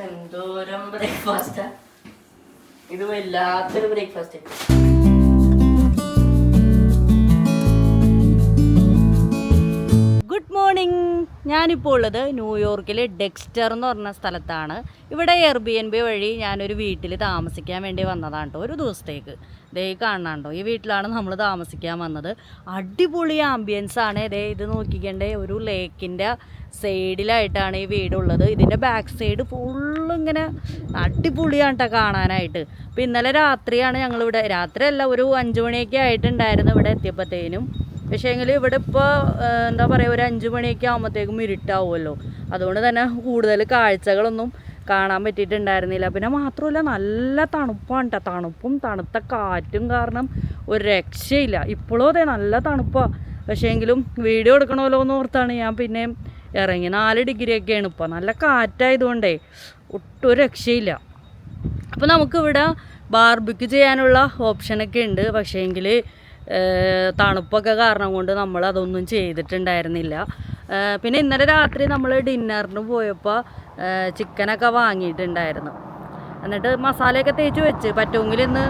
എന്തോരം ബ്രേക്ക്ഫാസ്റ്റാ ഇത് വല്ലാത്തൊരു ബ്രേക്ക്ഫാസ്റ്റ് ഗുഡ് മോർണിംഗ് ഞാനിപ്പോൾ ഉള്ളത് ന്യൂയോർക്കിലെ ഡെക്സ്റ്റർ എന്ന് പറഞ്ഞ സ്ഥലത്താണ്. ഇവിടെ എയർ ബി എൻ ബി വഴി ഞാനൊരു വീട്ടിൽ താമസിക്കാൻ വേണ്ടി വന്നതാണ് കേട്ടോ ഒരു ദിവസത്തേക്ക്. ദേ കാണാണ്ടോ ഈ വീട്ടിലാണ് നമ്മൾ താമസിക്കാൻ വന്നത്. അടിപൊളി ആംബിയൻസ് ആണ്. ദേ ഇത് നോക്കിക്കണ്ടേ ഒരു ലേക്കിന്റെ സൈഡിലായിട്ടാണ് ഈ വീടുള്ളത്. ഇതിന്റെ ബാക്ക് സൈഡ് ഫുള്ള് ഇങ്ങനെ അടിപൊളിയാണ് കേട്ടോ കാണാനായിട്ട്. അപ്പോൾ ഇന്നലെ രാത്രിയാണ് ഞങ്ങളിവിടെ രാത്രിയല്ല ഒരു അഞ്ച് മണിയൊക്കെ ആയിട്ടുണ്ടായിരുന്നു ഇവിടെ എത്തിയപ്പോഴത്തേനും പക്ഷേ എങ്കിൽ ഇവിടെ ഇപ്പോൾ എന്താ പറയുക ഒരു അഞ്ച് മണിയൊക്കെ ആകുമ്പോഴത്തേക്കും ഇരുട്ടാവുമല്ലോ. അതുകൊണ്ട് തന്നെ കൂടുതൽ കാഴ്ചകളൊന്നും കാണാൻ പറ്റിയിട്ടുണ്ടായിരുന്നില്ല. പിന്നെ മാത്രമല്ല നല്ല തണുപ്പാണ് കേട്ടോ തണുപ്പും തണുത്ത കാറ്റും കാരണം ഒരു രക്ഷയില്ല. ഇപ്പോഴും അതെ നല്ല തണുപ്പാണ് പക്ഷേ എങ്കിലും വീഡിയോ എടുക്കണമല്ലോ എന്ന് ഓർത്താണ് ഞാൻ പിന്നെ ഇറങ്ങി. നാല് ഡിഗ്രിയൊക്കെയാണ് ഇപ്പോൾ നല്ല കാറ്റായതുകൊണ്ടേ ഒട്ടും രക്ഷയില്ല. അപ്പോൾ നമുക്കിവിടെ ബാർബിക്ക് ചെയ്യാനുള്ള ഓപ്ഷനൊക്കെ ഉണ്ട്. പക്ഷേങ്കിൽ തണുപ്പൊക്കെ കാരണം കൊണ്ട് നമ്മൾ അതൊന്നും ചെയ്തിട്ടുണ്ടായിരുന്നില്ല. പിന്നെ ഇന്നലെ രാത്രി നമ്മൾ ഡിന്നറിന് പോയപ്പോൾ ചിക്കനൊക്കെ വാങ്ങിയിട്ടുണ്ടായിരുന്നു. എന്നിട്ട് മസാലയൊക്കെ തേച്ച് വെച്ച് പറ്റുമെങ്കിൽ ഇന്ന്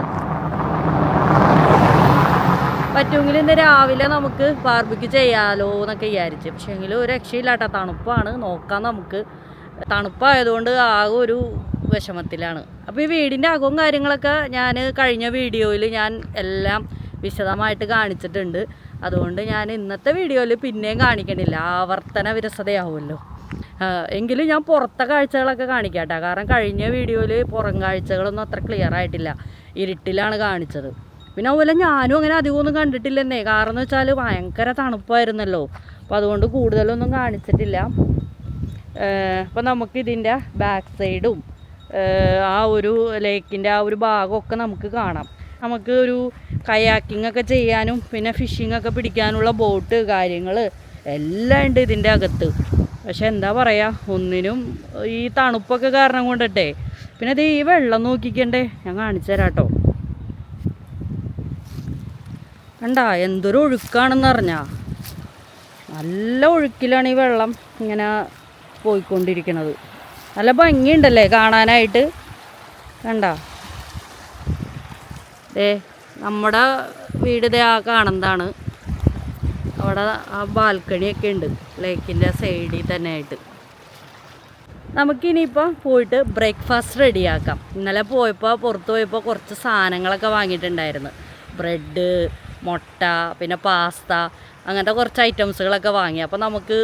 പറ്റുമെങ്കിൽ ഇന്ന് രാവിലെ നമുക്ക് ബാർബിക്യൂ ചെയ്യാലോ എന്നൊക്കെ വിചാരിച്ചു. പക്ഷേങ്കിൽ ഒരു രക്ഷയില്ല കേട്ടോ തണുപ്പാണ്. നോക്കാം നമുക്ക്. തണുപ്പായതുകൊണ്ട് ആകെ ഒരു വിഷമത്തിലാണ്. അപ്പോൾ ഈ വീടിന്റെ അകവും കാര്യങ്ങളൊക്കെ ഞാൻ കഴിഞ്ഞ വീഡിയോയിൽ ഞാൻ എല്ലാം വിശദമായിട്ട് കാണിച്ചിട്ടുണ്ട്. അതുകൊണ്ട് ഞാൻ ഇന്നത്തെ വീഡിയോയിൽ പിന്നെയും കാണിക്കണില്ല. ആവർത്തന വിരസതയാവുമല്ലോ. എങ്കിലും ഞാൻ പുറത്തെ കാഴ്ചകളൊക്കെ കാണിക്കാം കാരണം കഴിഞ്ഞ വീഡിയോയിൽ പുറം കാഴ്ചകളൊന്നും അത്ര ക്ലിയർ ആയിട്ടില്ല. ഇരുട്ടിലാണ് കാണിച്ചത്. പിന്നെ അതുപോലെ ഞാനും അങ്ങനെ അധികമൊന്നും കണ്ടിട്ടില്ലെന്നേ. കാരണം എന്ന് വെച്ചാൽ ഭയങ്കര തണുപ്പായിരുന്നല്ലോ. അപ്പോൾ അതുകൊണ്ട് കൂടുതലൊന്നും കാണിച്ചിട്ടില്ല. അപ്പോൾ നമുക്ക് ഇതിന്റെ ബാക്ക് സൈഡും ആ ഒരു ലേക്കിന്റെ ആ ഒരു ഭാഗമൊക്കെ നമുക്ക് കാണാം. നമുക്ക് ഒരു കയാക്കിംഗ് ഒക്കെ ചെയ്യാനും പിന്നെ ഫിഷിംഗ് ഒക്കെ പിടിക്കാനുള്ള ബോട്ട് കാര്യങ്ങൾ എല്ലാം ഉണ്ട് ഇതിന്റെ അകത്ത്. പക്ഷെ എന്താ പറയുക ഒന്നിനും ഈ തണുപ്പൊക്കെ കാരണം കൊണ്ടിട്ടേ. പിന്നെ ഇത് ഈ വെള്ളം നോക്കിക്കണ്ടേ ഞാൻ കാണിച്ചു തരാം കേട്ടോ കണ്ട എന്തൊരു ഒഴുക്കാണെന്ന് അറിഞ്ഞാ. നല്ല ഒഴുക്കിലാണ് ഈ വെള്ളം ഇങ്ങനെ പോയിക്കൊണ്ടിരിക്കുന്നത് നല്ല ഭംഗിയുണ്ടല്ലേ കാണാനായിട്ട്? കണ്ട. ദേ നമ്മുടെ വീട് ദേ ആ കാണുന്നതാണ്. അവിടെ ആ ബാൽക്കണിയൊക്കെ ഉണ്ട് ലേക്കിന്റെ സൈഡിൽ തന്നെ ആയിട്ട് നമുക്കിനിയിപ്പോൾ പോയിട്ട് ബ്രേക്ക്ഫാസ്റ്റ് റെഡിയാക്കാം. ഇന്നലെ പോയപ്പോൾ പുറത്ത് പോയപ്പോൾ കുറച്ച് സാധനങ്ങളൊക്കെ വാങ്ങിയിട്ടുണ്ടായിരുന്നു. ബ്രെഡ് മുട്ട പിന്നെ പാസ്ത അങ്ങനത്തെ കുറച്ച് ഐറ്റംസുകളൊക്കെ വാങ്ങി. അപ്പോൾ നമുക്ക്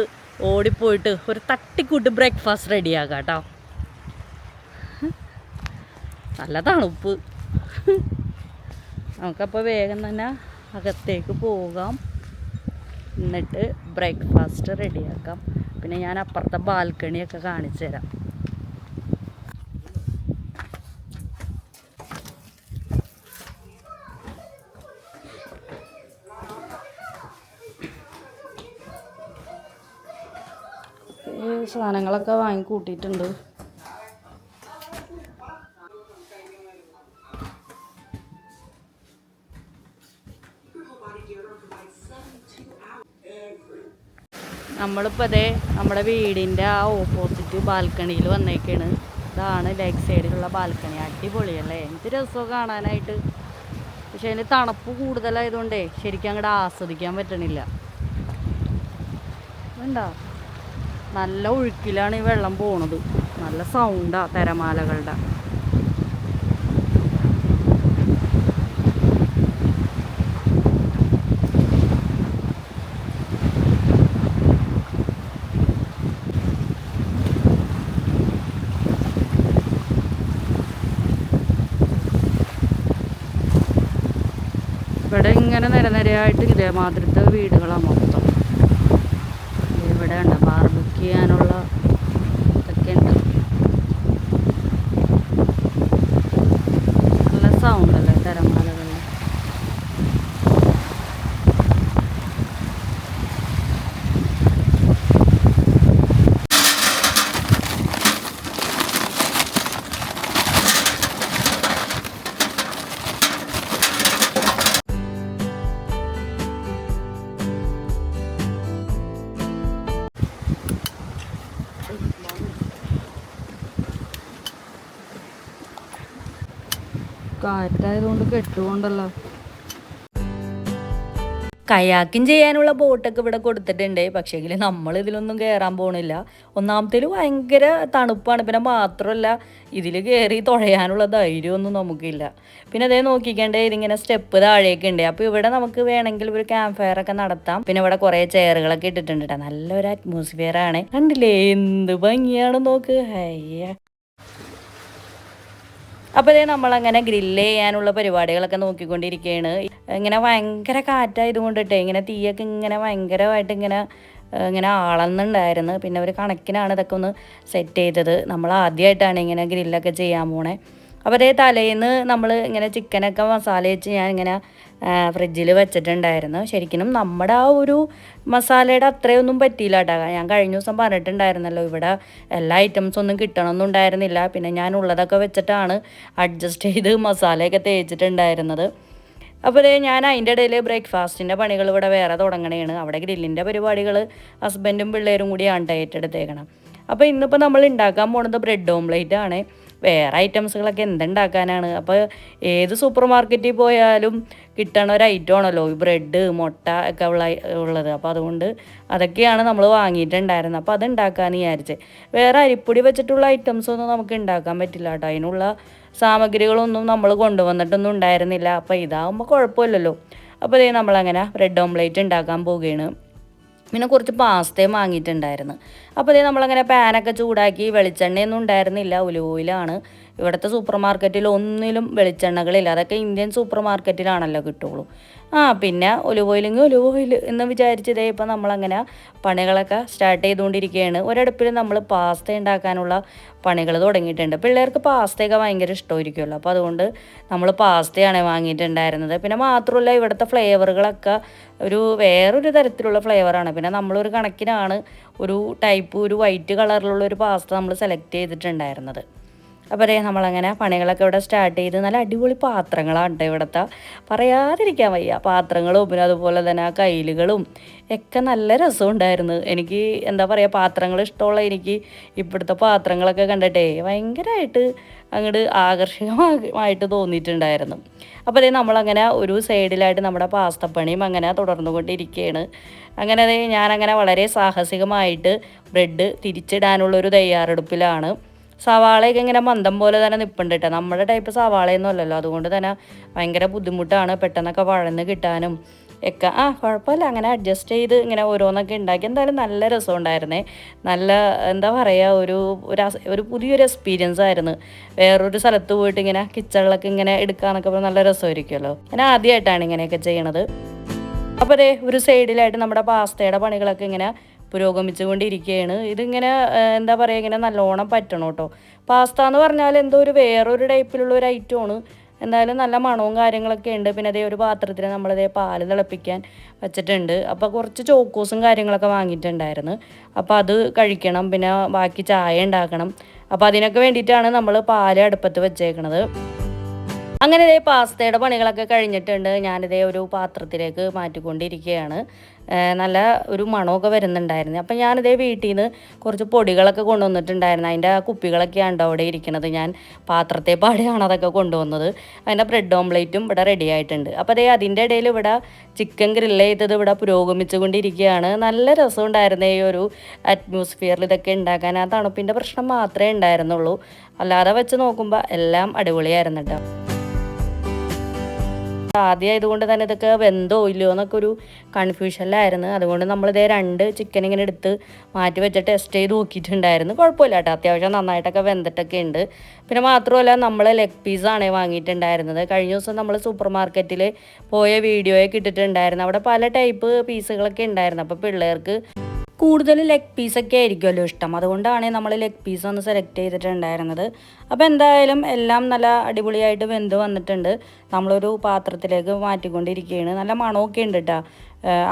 ഓടിപ്പോയിട്ട് ഒരു തട്ടിക്കൂട്ട് ബ്രേക്ക്ഫാസ്റ്റ് റെഡിയാക്കാം കേട്ടോ. നല്ല തണുപ്പ്. നമുക്കപ്പോൾ വേഗം തന്നെ അകത്തേക്ക് പോകാം. എന്നിട്ട് ബ്രേക്ക്ഫാസ്റ്റ് റെഡിയാക്കാം പിന്നെ ഞാൻ അപ്പുറത്തെ ബാൽക്കണിയൊക്കെ കാണിച്ചു തരാം. സാധനങ്ങളൊക്കെ വാങ്ങി നമ്മളിപ്പോൾ അതേ നമ്മുടെ വീടിന്റെ ആ ഓപ്പോസിറ്റ് ബാൽക്കണിയിൽ വന്നേക്കാണ്. ഇതാണ് ലെഗ് സൈഡിലുള്ള ബാൽക്കണി അടിപൊളിയല്ലേ? എന്ത് രസമൊക്കെ കാണാനായിട്ട്. പക്ഷേ അതിന് തണുപ്പ് കൂടുതലായതുകൊണ്ടേ ശരിക്കും അങ്ങോട്ട് ആസ്വദിക്കാൻ പറ്റണില്ല. ഉണ്ടോ നല്ല ഒഴുക്കിലാണ് ഈ വെള്ളം പോണത്. നല്ല സൗണ്ടാ തിരമാലകളുടെ. ഇവിടെ ഇങ്ങനെ നിരനിരയായിട്ട് ഇതേമാതിരത്തെ വീടുകളാണ് മൊത്തം. ഇവിടെ ഉണ്ട് ബാർബിക്ക് ചെയ്യാനുള്ള കാറ്റായതുകൊണ്ട് കെട്ടുകൊണ്ടല്ലോ കയാക്കിങ് ചെയ്യാനുള്ള ബോട്ടൊക്കെ ഇവിടെ കൊടുത്തിട്ടുണ്ട്. പക്ഷേങ്കിൽ നമ്മൾ ഇതിലൊന്നും കയറാൻ പോകണില്ല ഒന്നാമത്തേൽ ഭയങ്കര തണുപ്പാണ്. പിന്നെ മാത്രമല്ല ഇതിൽ കയറി തുഴയാനുള്ള ധൈര്യമൊന്നും നമുക്കില്ല. പിന്നെ അതേ നോക്കിക്കേണ്ടേ ഇതിങ്ങനെ സ്റ്റെപ്പ് താഴേക്ക് ഉണ്ട്. അപ്പോൾ ഇവിടെ നമുക്ക് വേണമെങ്കിൽ ഒരു ക്യാമ്പ് ഫയർ ഒക്കെ നടത്താം. പിന്നെ ഇവിടെ കുറേ ചെയറുകളൊക്കെ ഇട്ടിട്ടുണ്ട് നല്ലൊരു അറ്റ്മോസ്ഫിയർ ആണ്. കണ്ടില്ലേ എന്ത് ഭംഗിയാണ് നോക്ക്. അയ്യ അപ്പോൾ ഇതേ നമ്മളങ്ങനെ ഗ്രില്ല് ചെയ്യാനുള്ള പരിപാടികളൊക്കെ നോക്കിക്കൊണ്ടിരിക്കുകയാണ് ഇങ്ങനെ ഭയങ്കര കാറ്റായത് കൊണ്ടിട്ടേ ഇങ്ങനെ തീയൊക്കെ ഇങ്ങനെ ഭയങ്കരമായിട്ട് ഇങ്ങനെ ഇങ്ങനെ ആളന്നുണ്ടായിരുന്നു. പിന്നെ ഒരു കണക്കിനാണ് ഇതൊക്കെ ഒന്ന് സെറ്റ് ചെയ്തത്. നമ്മൾ ആദ്യമായിട്ടാണ് ഇങ്ങനെ ഗ്രില്ലൊക്കെ ചെയ്യാൻ പോണേ. അപ്പോൾ അതേ തലേന്ന് നമ്മൾ ഇങ്ങനെ ചിക്കനൊക്കെ മസാല വെച്ച് ഞാൻ ഇങ്ങനെ ഫ്രിഡ്ജിൽ വെച്ചിട്ടുണ്ടായിരുന്നു. ശരിക്കും നമ്മുടെ ആ ഒരു മസാലയുടെ അത്രയൊന്നും പറ്റിയില്ല കേട്ടോ ഞാൻ കഴിഞ്ഞ ദിവസം പറഞ്ഞിട്ടുണ്ടായിരുന്നല്ലോ ഇവിടെ എല്ലാ ഐറ്റംസും ഒന്നും കിട്ടണമെന്നുണ്ടായിരുന്നില്ല പിന്നെ ഞാൻ ഉള്ളതൊക്കെ വെച്ചിട്ടാണ് അഡ്ജസ്റ്റ് ചെയ്ത് മസാലയൊക്കെ തേച്ചിട്ടുണ്ടായിരുന്നത്. അപ്പോൾ ഞാൻ അതിന്റെ ഇടയിൽ ബ്രേക്ക്ഫാസ്റ്റിന്റെ പണികൾ ഇവിടെ വേറെ തുടങ്ങണേണ്. അവിടെ ഗ്രില്ലിന്റെ പരിപാടികൾ ഹസ്ബൻഡും പിള്ളേരും കൂടിയാണ് ഏറ്റെടുത്തേക്കണം. അപ്പോൾ ഇന്നിപ്പോൾ നമ്മൾ ഉണ്ടാക്കാൻ പോണത് ബ്രെഡ് ഓംലേറ്റ് ആണ്. വേറെ ഐറ്റംസുകളൊക്കെ എന്തുണ്ടാക്കാനാണ്? അപ്പോൾ ഏത് സൂപ്പർ മാർക്കറ്റിൽ പോയാലും കിട്ടണ ഒരു ഐറ്റം ആണല്ലോ ഈ ബ്രെഡ് മുട്ട ഒക്കെ ഉള്ള ഉള്ളത്. അപ്പോൾ അതുകൊണ്ട് അതൊക്കെയാണ് നമ്മൾ വാങ്ങിയിട്ടുണ്ടായിരുന്നത്. അപ്പോൾ അത് ഉണ്ടാക്കാമെന്ന് വേറെ അരിപ്പൊടി വെച്ചിട്ടുള്ള ഐറ്റംസ് ഒന്നും നമുക്ക് ഉണ്ടാക്കാൻ പറ്റില്ല കേട്ടോ. അതിനുള്ള സാമഗ്രികളൊന്നും നമ്മൾ കൊണ്ടുവന്നിട്ടൊന്നും ഉണ്ടായിരുന്നില്ല. അപ്പോൾ ഇതാകുമ്പോൾ കുഴപ്പമില്ലല്ലോ. അപ്പോൾ ഇതേ നമ്മളങ്ങനെ ബ്രെഡ് ഓംലേറ്റ് ഉണ്ടാക്കാൻ പോവുകയാണ്. പിന്നെ കുറച്ച് പാസ്തയും വാങ്ങിയിട്ടുണ്ടായിരുന്നു. അപ്പോൾ ഇതേ നമ്മളങ്ങനെ പാനൊക്കെ ചൂടാക്കി വെളിച്ചെണ്ണയൊന്നും ഉണ്ടായിരുന്നില്ല. ഉലുവയിലാണ് ഇവിടുത്തെ സൂപ്പർ മാർക്കറ്റിൽ ഒന്നിലും വെളിച്ചെണ്ണകളില്ല. അതൊക്കെ ഇന്ത്യൻ സൂപ്പർ മാർക്കറ്റിലാണല്ലോ കിട്ടുള്ളൂ. ആ പിന്നെ ഒലിവ് ഓയിലെങ്കിൽ ഒലിവ് ഓയിൽ എന്ന് വിചാരിച്ചതേ ഇപ്പം നമ്മളങ്ങനെ പണികളൊക്കെ സ്റ്റാർട്ട് ചെയ്തുകൊണ്ടിരിക്കുകയാണ്. ഒരടുപ്പിൽ നമ്മൾ പാസ്ത ഉണ്ടാക്കാനുള്ള പണികൾ തുടങ്ങിയിട്ടുണ്ട്. പിള്ളേർക്ക് പാസ്തയൊക്കെ ഭയങ്കര ഇഷ്ടമായിരിക്കുമല്ലോ. അപ്പോൾ അതുകൊണ്ട് നമ്മൾ പാസ്തയാണ് വാങ്ങിയിട്ടുണ്ടായിരുന്നത്. പിന്നെ മാത്രമല്ല ഇവിടുത്തെ ഫ്ലേവറുകളൊക്കെ ഒരു വേറൊരു തരത്തിലുള്ള ഫ്ലേവറാണ് പിന്നെ നമ്മളൊരു കണക്കിനാണ് ഒരു ടൈപ്പ് ഒരു വൈറ്റ് കളറിലുള്ള ഒരു പാസ്ത നമ്മൾ സെലക്ട് ചെയ്തിട്ടുണ്ടായിരുന്നത്. അപ്പോൾ അതേ നമ്മളങ്ങനെ പണികളൊക്കെ ഇവിടെ സ്റ്റാർട്ട് ചെയ്ത് നല്ല അടിപൊളി പാത്രങ്ങളാണ് ഇവിടുത്തെ. പറയാതിരിക്കാൻ വയ്യ. പാത്രങ്ങളും പിന്നെ അതുപോലെ തന്നെ ആ കയ്യിലുകളും ഒക്കെ നല്ല രസമുണ്ടായിരുന്നു. എനിക്ക് എന്താ പറയുക പാത്രങ്ങൾ ഇഷ്ടമുള്ള എനിക്ക് ഇപ്പോഴത്തെ പാത്രങ്ങളൊക്കെ കണ്ടിട്ടേ ഭയങ്കരമായിട്ട് അങ്ങോട്ട് ആകർഷകമായിട്ട് തോന്നിയിട്ടുണ്ടായിരുന്നു. അപ്പോൾ അതേ നമ്മളങ്ങനെ ഒരു സൈഡിലായിട്ട് നമ്മുടെ പാസ്തപ്പണിയും അങ്ങനെ തുടർന്നുകൊണ്ടിരിക്കുകയാണ് അങ്ങനെ അതേ ഞാനങ്ങനെ വളരെ സാഹസികമായിട്ട് ബ്രെഡ് തിരിച്ചിടാനുള്ളൊരു തയ്യാറെടുപ്പിലാണ്. സവാളയൊക്കെ ഇങ്ങനെ മന്ദം പോലെ തന്നെ നിൽപ്പുണ്ട് കേട്ടോ നമ്മുടെ ടൈപ്പ് സവാളയൊന്നും അല്ലല്ലോ. അതുകൊണ്ട് തന്നെ ഭയങ്കര ബുദ്ധിമുട്ടാണ് പെട്ടെന്നൊക്കെ വഴന്ന് കിട്ടാനും ഒക്കെ. ആ കുഴപ്പമില്ല. അങ്ങനെ അഡ്ജസ്റ്റ് ചെയ്ത് ഇങ്ങനെ ഓരോന്നൊക്കെ ഉണ്ടാക്കി. എന്തായാലും നല്ല രസം ഉണ്ടായിരുന്നേ. നല്ല എന്താ പറയുക ഒരു ഒരു പുതിയൊരു എക്സ്പീരിയൻസ് ആയിരുന്നു. വേറൊരു സ്ഥലത്ത് പോയിട്ട് ഇങ്ങനെ കിച്ചണിലൊക്കെ ഇങ്ങനെ എടുക്കാന്നൊക്കെ പറഞ്ഞാൽ നല്ല രസമായിരിക്കുമല്ലോ. ഞാൻ ആദ്യമായിട്ടാണ് ഇങ്ങനെയൊക്കെ ചെയ്യണത്. അപ്പോൾ അതെ ഒരു സൈഡിലായിട്ട് നമ്മുടെ പാസ്തയുടെ പണികളൊക്കെ ഇങ്ങനെ പുരോഗമിച്ചുകൊണ്ടിരിക്കുകയാണ്. ഇതിങ്ങനെ എന്താ പറയുക ഇങ്ങനെ നല്ലോണം പറ്റണം കേട്ടോ. പാസ്ത എന്ന് പറഞ്ഞാൽ എന്തോ ഒരു വേറൊരു ടൈപ്പിലുള്ള ഒരു ഐറ്റമാണ് എന്തായാലും നല്ല മണവും കാര്യങ്ങളൊക്കെ ഉണ്ട്. പിന്നെ അതേ ഒരു പാത്രത്തിൽ നമ്മളിതേ പാൽ തിളപ്പിക്കാൻ വെച്ചിട്ടുണ്ട്. അപ്പോൾ കുറച്ച് ചോക്കോസും കാര്യങ്ങളൊക്കെ വാങ്ങിയിട്ടുണ്ടായിരുന്നു. അപ്പോൾ അത് കഴിക്കണം. പിന്നെ ബാക്കി ചായ ഉണ്ടാക്കണം. അപ്പോൾ അതിനൊക്കെ വേണ്ടിയിട്ടാണ് നമ്മൾ പാൽ അടുപ്പത്ത് വെച്ചേക്കണത്. അങ്ങനെ ഇതേ പാസ്തയുടെ പണികളൊക്കെ കഴിഞ്ഞിട്ടുണ്ട്. ഞാനിതേ ഒരു പാത്രത്തിലേക്ക് മാറ്റിക്കൊണ്ടിരിക്കുകയാണ്. നല്ല ഒരു മണമൊക്കെ വരുന്നുണ്ടായിരുന്നു. അപ്പം ഞാനിതേ വീട്ടിൽ നിന്ന് കുറച്ച് പൊടികളൊക്കെ കൊണ്ടുവന്നിട്ടുണ്ടായിരുന്നു. അതിന്റെ കുപ്പികളൊക്കെയാണ് അവിടെ ഇരിക്കുന്നത് ഞാൻ പാത്രത്തെ പാടിയാണ് അതൊക്കെ കൊണ്ടുവന്നത്. അതിന്റെ ബ്രെഡ് ഓംലേറ്റും ഇവിടെ റെഡി ആയിട്ടുണ്ട്. അപ്പോൾ അതേ അതിന്റെ ഇടയിൽ ഇവിടെ ചിക്കൻ ഗ്രില്ല് ചെയ്തത് ഇവിടെ പുരോഗമിച്ചുകൊണ്ടിരിക്കുകയാണ്. നല്ല രസമുണ്ടായിരുന്നു ഈ ഒരു അറ്റ്മോസ്ഫിയറിൽ ഇതൊക്കെ ഉണ്ടാക്കാൻ. ആ തണുപ്പിന്റെ പ്രശ്നം മാത്രമേ ഉണ്ടായിരുന്നുള്ളൂ. അല്ലാതെ വെച്ച് നോക്കുമ്പോൾ എല്ലാം അടിപൊളിയായിരുന്നു കേട്ടോ. ആദ്യമായതുകൊണ്ട് തന്നെ ഇതൊക്കെ വെന്തോ ഇല്ലയോ എന്നൊക്കെ ഒരു കൺഫ്യൂഷനിലായിരുന്നു അതുകൊണ്ട് നമ്മളിതേ രണ്ട് ചിക്കൻ ഇങ്ങനെ എടുത്ത് മാറ്റി വെച്ച് ടെസ്റ്റ് ചെയ്ത് നോക്കിയിട്ടുണ്ടായിരുന്നു. കുഴപ്പമില്ല കേട്ടോ. അത്യാവശ്യം നന്നായിട്ടൊക്കെ വെന്തിട്ടൊക്കെ ഉണ്ട്. പിന്നെ മാത്രമല്ല നമ്മൾ ലെഗ് പീസാണ് വാങ്ങിയിട്ടുണ്ടായിരുന്നത്. കഴിഞ്ഞ ദിവസം നമ്മൾ സൂപ്പർ മാർക്കറ്റിൽ പോയ വീഡിയോയൊക്കെ ഇട്ടിട്ടുണ്ടായിരുന്നു. അവിടെ പല ടൈപ്പ് പീസുകളൊക്കെ ഉണ്ടായിരുന്നു. അപ്പോൾ പിള്ളേർക്ക് കൂടുതൽ ലെഗ് പീസൊക്കെ ആയിരിക്കുമല്ലോ ഇഷ്ടം. അതുകൊണ്ടാണ് നമ്മൾ ലെഗ് പീസ് ഒന്ന് സെലക്ട് ചെയ്തിട്ടുണ്ടായിരുന്നത്. അപ്പോൾ എന്തായാലും എല്ലാം നല്ല അടിപൊളിയായിട്ട് വെന്ത് വന്നിട്ടുണ്ട്. നമ്മളൊരു പാത്രത്തിലേക്ക് മാറ്റിക്കൊണ്ടിരിക്കുകയാണ്. നല്ല മണമൊക്കെ ഉണ്ട് കേട്ടോ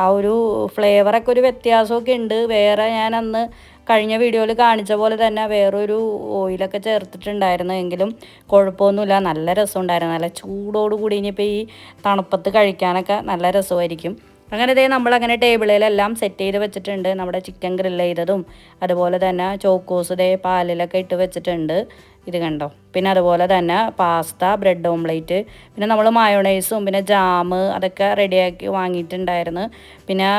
ആ ഒരു ഫ്ലേവറൊക്കെ ഒരു വ്യത്യാസമൊക്കെ ഉണ്ട്. വേറെ ഞാൻ അന്ന് കഴിഞ്ഞ വീഡിയോയിൽ കാണിച്ച പോലെ തന്നെ വേറൊരു ഓയിലൊക്കെ ചേർത്തിട്ടുണ്ടായിരുന്നു. എങ്കിലും കുഴപ്പമൊന്നുമില്ല. നല്ല രസമുണ്ടായിരുന്നു. നല്ല ചൂടോടുകൂടി ഇനിയിപ്പോൾ ഈ തണുപ്പത്ത് കഴിക്കാനൊക്കെ നല്ല രസമായിരിക്കും. അങ്ങനെ ഇതേ നമ്മളങ്ങനെ ടേബിളിലെല്ലാം സെറ്റ് ചെയ്ത് വെച്ചിട്ടുണ്ട്. നമ്മുടെ ചിക്കൻ ഗ്രില്ല് ചെയ്തതും അതുപോലെ തന്നെ ചോക്കോസ് ഇതേ പാലിലൊക്കെ ഇട്ട് വെച്ചിട്ടുണ്ട്. ഇത് കണ്ടോ? പിന്നെ അതുപോലെ തന്നെ പാസ്ത ബ്രെഡ് ഓംലേറ്റ് പിന്നെ നമ്മൾ മയോണൈസും പിന്നെ ജാമ് അതൊക്കെ റെഡിയാക്കി വാങ്ങിയിട്ടുണ്ടായിരുന്നു. പിന്നെ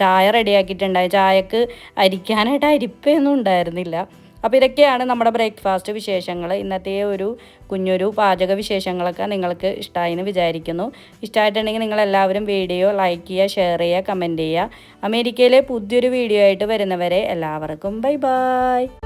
ചായ റെഡിയാക്കിയിട്ടുണ്ടായി ചായക്ക് അരിക്കാനായിട്ട് അരിപ്പൊന്നും ഉണ്ടായിരുന്നില്ല. അപ്പോൾ ഇതൊക്കെയാണ് നമ്മുടെ ബ്രേക്ക്ഫാസ്റ്റ് വിശേഷങ്ങൾ. ഇന്നത്തെ ഒരു കുഞ്ഞൊരു പാചക വിശേഷങ്ങളൊക്കെ നിങ്ങൾക്ക് ഇഷ്ടമായി എന്ന് വിചാരിക്കുന്നു. ഇഷ്ടമായിട്ടുണ്ടെങ്കിൽ നിങ്ങൾ എല്ലാവരും വീഡിയോ ലൈക്ക് ചെയ്യുക ഷെയർ ചെയ്യുക കമന്റ് ചെയ്യുക. അമേരിക്കയിലെ പുതിയൊരു വീഡിയോ ആയിട്ട് വരുന്നവരെ എല്ലാവർക്കും ബൈ ബൈ